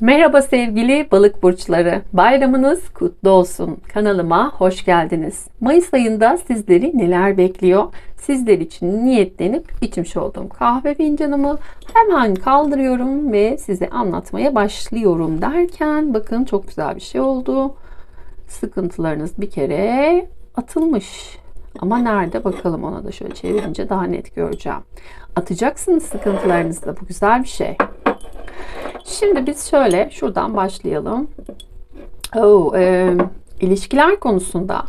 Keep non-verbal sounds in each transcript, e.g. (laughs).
Merhaba sevgili balık burçları. Bayramınız kutlu olsun. Kanalıma hoş geldiniz. Mayıs ayında sizleri neler bekliyor? Sizler için niyetlenip içmiş olduğum kahve fincanımı hemen kaldırıyorum ve size anlatmaya başlıyorum derken bakın çok güzel bir şey oldu. Sıkıntılarınız bir kere atılmış. Ama nerede bakalım ona da şöyle çevirince daha net göreceğim. Atacaksınız sıkıntılarınızı da bu güzel bir şey. Şimdi biz şöyle şuradan başlayalım. Oh, e, ilişkiler konusunda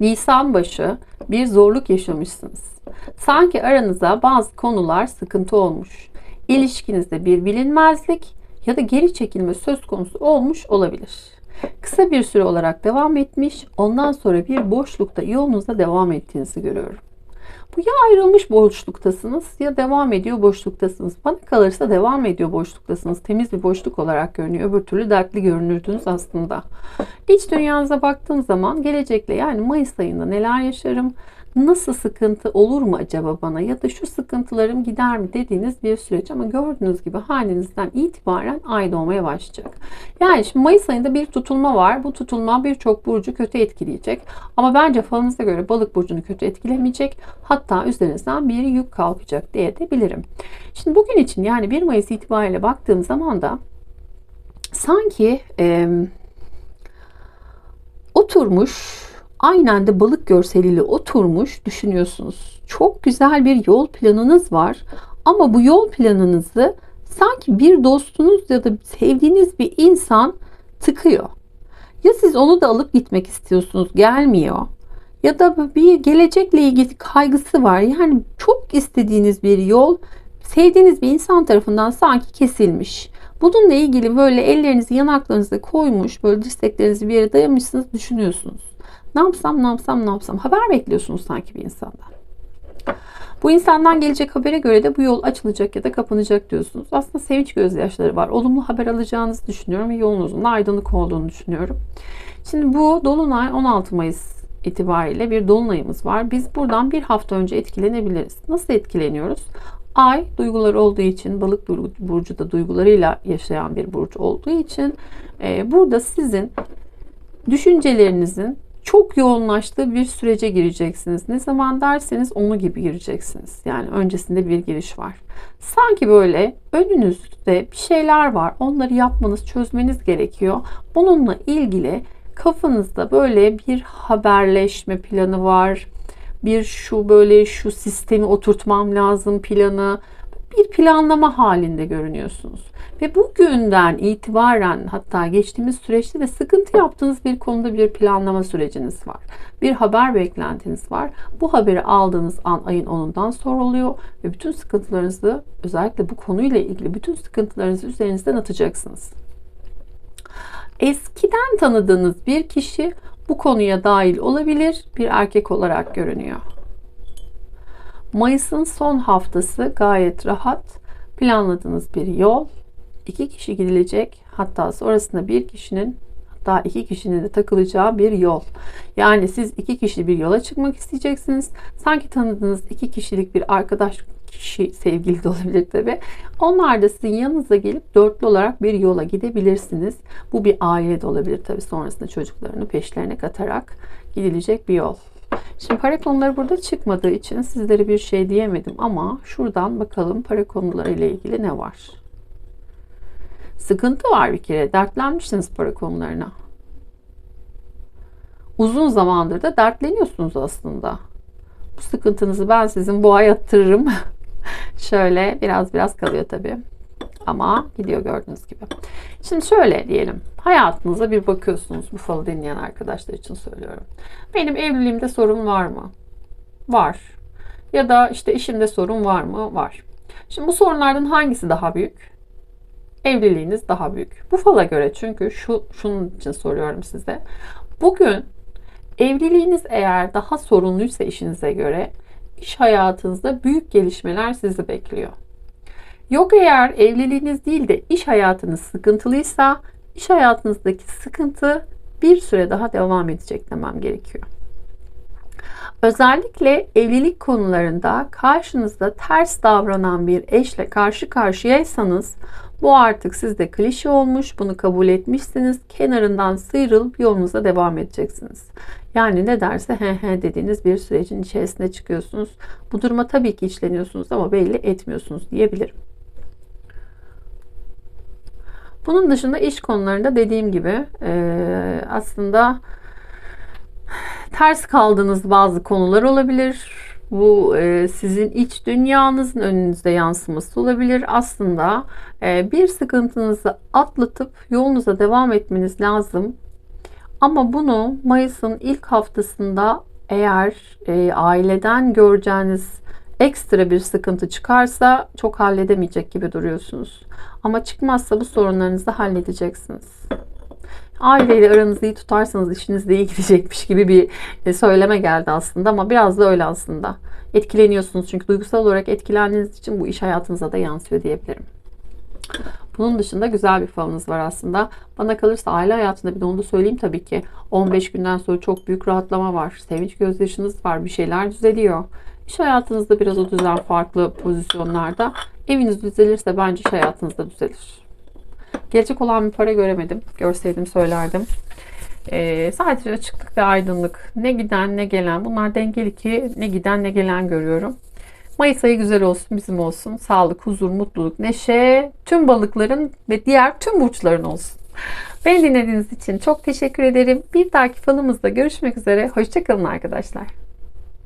Nisan başı bir zorluk yaşamışsınız. Sanki aranıza bazı konular sıkıntı olmuş. İlişkinizde bir bilinmezlik ya da geri çekilme söz konusu olmuş olabilir. Kısa bir süre olarak devam etmiş, ondan sonra bir boşlukta yolunuza devam ettiğinizi görüyorum. Bu ya ayrılmış boşluktasınız ya devam ediyor boşluktasınız. Bana kalırsa devam ediyor boşluktasınız. Temiz bir boşluk olarak görünüyor. Öbür türlü dertli görünürdünüz aslında. İç dünyanıza baktığım zaman gelecekle yani Mayıs ayında neler yaşarım? Nasıl sıkıntı olur mu acaba bana ya da şu sıkıntılarım gider mi dediğiniz bir süreç ama gördüğünüz gibi halinizden itibaren ay doğmaya başlayacak. Yani şimdi Mayıs ayında bir tutulma var. Bu tutulma birçok burcu kötü etkileyecek. Ama bence falınıza göre balık burcunu kötü etkilemeyecek. Hatta üzerinizden bir yük kalkacak diye de bilirim. Şimdi bugün için yani 1 Mayıs itibariyle baktığım zaman da sanki e, oturmuş aynen de balık görseliyle oturmuş düşünüyorsunuz. Çok güzel bir yol planınız var. Ama bu yol planınızı sanki bir dostunuz ya da sevdiğiniz bir insan tıkıyor. Ya siz onu da alıp gitmek istiyorsunuz, gelmiyor. Ya da bir gelecekle ilgili kaygısı var. Yani çok istediğiniz bir yol sevdiğiniz bir insan tarafından sanki kesilmiş. Bununla ilgili böyle ellerinizi yanaklarınıza koymuş, böyle dirseklerinizi bir yere dayamışsınız düşünüyorsunuz. Ne yapsam ne yapsam ne yapsam. Haber bekliyorsunuz sanki bir insandan. Bu insandan gelecek habere göre de bu yol açılacak ya da kapanacak diyorsunuz. Aslında sevinç gözyaşları var. Olumlu haber alacağınızı düşünüyorum ve yolunuzun aydınlık olduğunu düşünüyorum. Şimdi bu Dolunay 16 Mayıs itibariyle bir dolunayımız var. Biz buradan bir hafta önce etkilenebiliriz. Nasıl etkileniyoruz? Ay duygular olduğu için balık burcu da duygularıyla yaşayan bir burç olduğu için e, burada sizin düşüncelerinizin çok yoğunlaştığı bir sürece gireceksiniz. Ne zaman derseniz onu gibi gireceksiniz. Yani öncesinde bir giriş var. Sanki böyle önünüzde bir şeyler var. Onları yapmanız, çözmeniz gerekiyor. Bununla ilgili kafanızda böyle bir haberleşme planı var. Bir şu böyle şu sistemi oturtmam lazım planı bir planlama halinde görünüyorsunuz. Ve bugünden itibaren hatta geçtiğimiz süreçte de sıkıntı yaptığınız bir konuda bir planlama süreciniz var. Bir haber beklentiniz var. Bu haberi aldığınız an ayın 10'undan sonra oluyor ve bütün sıkıntılarınızı özellikle bu konuyla ilgili bütün sıkıntılarınızı üzerinizden atacaksınız. Eskiden tanıdığınız bir kişi bu konuya dahil olabilir bir erkek olarak görünüyor. Mayıs'ın son haftası gayet rahat. Planladığınız bir yol. iki kişi gidilecek. Hatta sonrasında bir kişinin hatta iki kişinin de takılacağı bir yol. Yani siz iki kişi bir yola çıkmak isteyeceksiniz. Sanki tanıdığınız iki kişilik bir arkadaş kişi sevgili de olabilir tabi. Onlar da sizin yanınıza gelip dörtlü olarak bir yola gidebilirsiniz. Bu bir aile de olabilir tabi sonrasında çocuklarını peşlerine katarak gidilecek bir yol. Şimdi para konuları burada çıkmadığı için sizlere bir şey diyemedim ama şuradan bakalım para konuları ile ilgili ne var? Sıkıntı var bir kere. Dertlenmişsiniz para konularına. Uzun zamandır da dertleniyorsunuz aslında. Bu sıkıntınızı ben sizin bu ay attırırım. (laughs) Şöyle biraz biraz kalıyor tabii. Ama gidiyor gördüğünüz gibi. Şimdi şöyle diyelim. Hayatınıza bir bakıyorsunuz. Bu falı dinleyen arkadaşlar için söylüyorum. Benim evliliğimde sorun var mı? Var. Ya da işte işimde sorun var mı? Var. Şimdi bu sorunlardan hangisi daha büyük? Evliliğiniz daha büyük. Bu fala göre çünkü şu şunun için soruyorum size. Bugün evliliğiniz eğer daha sorunluysa işinize göre iş hayatınızda büyük gelişmeler sizi bekliyor. Yok eğer evliliğiniz değil de iş hayatınız sıkıntılıysa iş hayatınızdaki sıkıntı bir süre daha devam edecek demem gerekiyor. Özellikle evlilik konularında karşınızda ters davranan bir eşle karşı karşıyaysanız bu artık sizde klişe olmuş, bunu kabul etmişsiniz. Kenarından sıyrılıp yolunuza devam edeceksiniz. Yani ne derse he he dediğiniz bir sürecin içerisine çıkıyorsunuz. Bu duruma tabii ki içleniyorsunuz ama belli etmiyorsunuz diyebilirim. Bunun dışında iş konularında dediğim gibi aslında ters kaldığınız bazı konular olabilir. Bu e, sizin iç dünyanızın önünüzde yansıması olabilir. Aslında e, bir sıkıntınızı atlatıp yolunuza devam etmeniz lazım. Ama bunu Mayıs'ın ilk haftasında eğer e, aileden göreceğiniz ekstra bir sıkıntı çıkarsa çok halledemeyecek gibi duruyorsunuz. Ama çıkmazsa bu sorunlarınızı halledeceksiniz aileyle aranızı iyi tutarsanız işiniz de iyi gidecekmiş gibi bir e, söyleme geldi aslında ama biraz da öyle aslında. Etkileniyorsunuz çünkü duygusal olarak etkilendiğiniz için bu iş hayatınıza da yansıyor diyebilirim. Bunun dışında güzel bir falınız var aslında. Bana kalırsa aile hayatında bir de onu da söyleyeyim tabii ki. 15 günden sonra çok büyük rahatlama var. Sevinç gözyaşınız var. Bir şeyler düzeliyor. İş hayatınızda biraz o düzen farklı pozisyonlarda. Eviniz düzelirse bence iş hayatınızda düzelir. Gelecek olan bir para göremedim. Görseydim söylerdim. Ee, sadece açıklık ve aydınlık. Ne giden ne gelen. Bunlar dengeli ki ne giden ne gelen görüyorum. Mayıs ayı güzel olsun, bizim olsun. Sağlık, huzur, mutluluk, neşe tüm balıkların ve diğer tüm burçların olsun. Beni dinlediğiniz için çok teşekkür ederim. Bir dahaki falımızda görüşmek üzere. Hoşçakalın arkadaşlar.